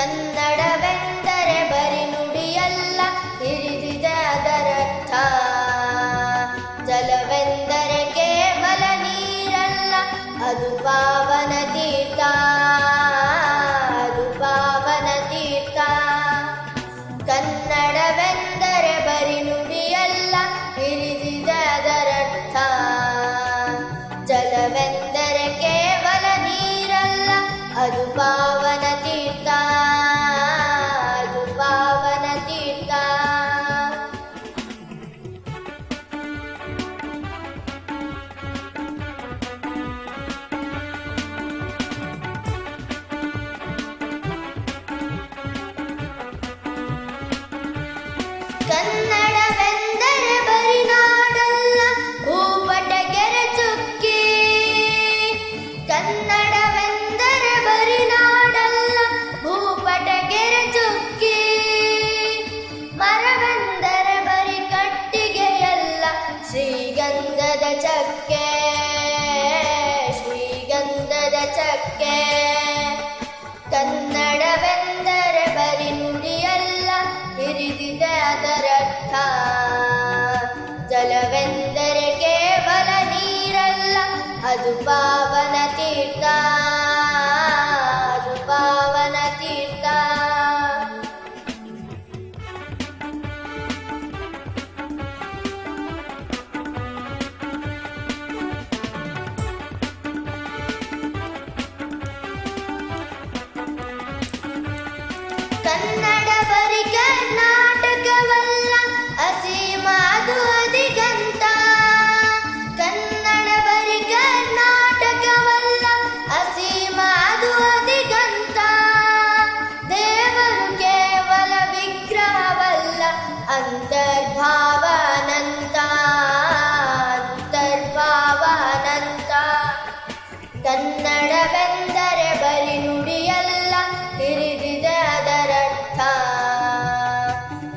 ಕನ್ನಡವೆಂದರೆ ಬರಿ ನುಡಿಯಲ್ಲ, ಹಿರಿದಿದೆ ಅದರರ್ಥ. ಜಲವೆಂದರೆ ಕೇವಲ ನೀರಲ್ಲ, ಅದು ಪಾವನ ತೀರ್ಥ. ಅದು ಪಾವನ ತೀರ್ಥ. ಕನ್ನಡವೆಂದರೆ ಬರಿ ನುಡಿಯಲ್ಲ, ಹಿರಿದಿದೆ ಅದರರ್ಥ. ಜಲವೆಂದರೆ ಕೇವಲ ನೀರಲ್ಲ, ಅದು ಪಾವನ ಕನ್ನಡವೆಂದರೆ अनु भावनतीर्थ ಅಂತರ್ಭಾವ ಅನಂತ ಅಂತರ್ಭಾವ ಅನಂತ ಕನ್ನಡವೆಂದರೆ ಬರಿ ನುಡಿಯಲ್ಲ, ಹಿರಿದಿದೆ ಅದರರ್ಥ.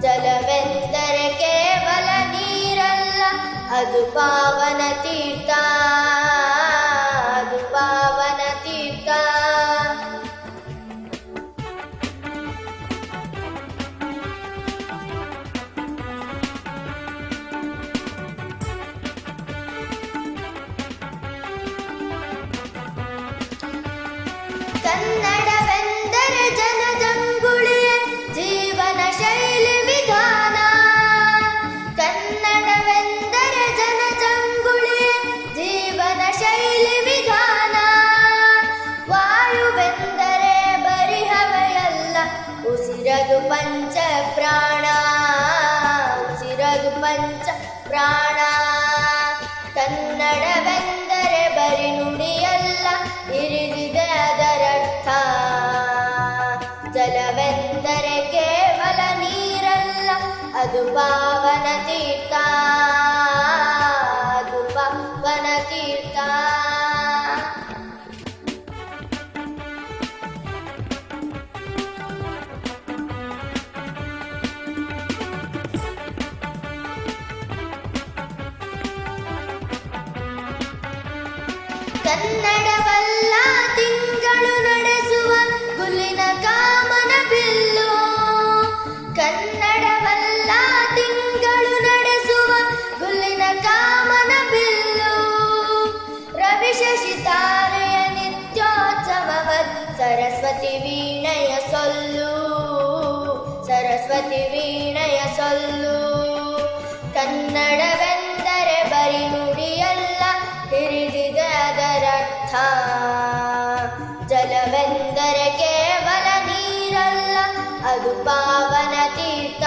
ಜಲವೆಂದರೆ ಕೇವಲ ನೀರಲ್ಲ, ಅದು ಪಾವನ ತೀರ್ಥ. ವಾಯುವೆಂದರೆ ಬರಿ ಹವೆಯಲ್ಲ ಉಸಿರದು ಪಂಚ ಪ್ರಾಣ, ಉಸಿರದು ಪಂಚ ಪ್ರಾಣ. ಕನ್ನಡವೆಂದರೆ ಬರಿ ನುಡಿಯಲ್ಲ, ಇರಿದಿದೆ ಅದರರ್ಥ. ಜಲವೆಂದರೆ ಕೇವಲ ನೀರಲ್ಲ, ಅದು ಪಾವನ ತೀರ್ಥ. ಕನ್ನಡವಲ್ಲ, ತಿಂಗಳು ನಡೆಸುವ ಗುಲಿನ ಕಾಮನ ಬಿಲ್ಲು. ಕನ್ನಡವಲ್ಲ, ತಿಂಗಳು ನಡೆಸುವ ಗುಲಿನ ಕಾಮನ ಬಿಲ್ಲು. ರವಿ ಶಶಿ ತಾರೆಯ ನಿತ್ಯೋತ್ಸವವ ಸರಸ್ವತಿ ವೀಣಯ ಸೊಲ್ಲು. ಸರಸ್ವತಿ ವೀಣಯ ಸೊಲ್ಲು. ಕನ್ನಡವೆಂದರೆ ಜಲವೆಂದರೆ ಕೇವಲ ನೀರಲ್ಲ, ಅದು ಪಾವನ ತೀರ್ಥ.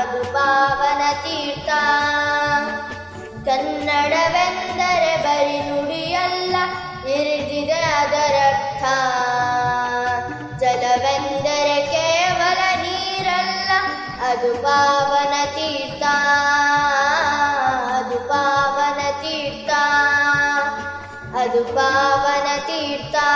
ಅದು ಪಾವನ ತೀರ್ಥ. ಕನ್ನಡವೆಂದರೆ ಬರಿ ನುಡಿಯಲ್ಲ, ಇರಿದಿದೆ ಅದರರ್ಥ ಜಲವೆಂದರೆ ಕೇವಲ ನೀರಲ್ಲ, ಅದು ಪಾವನ ತೀರ್ಥ. पावनतीर्था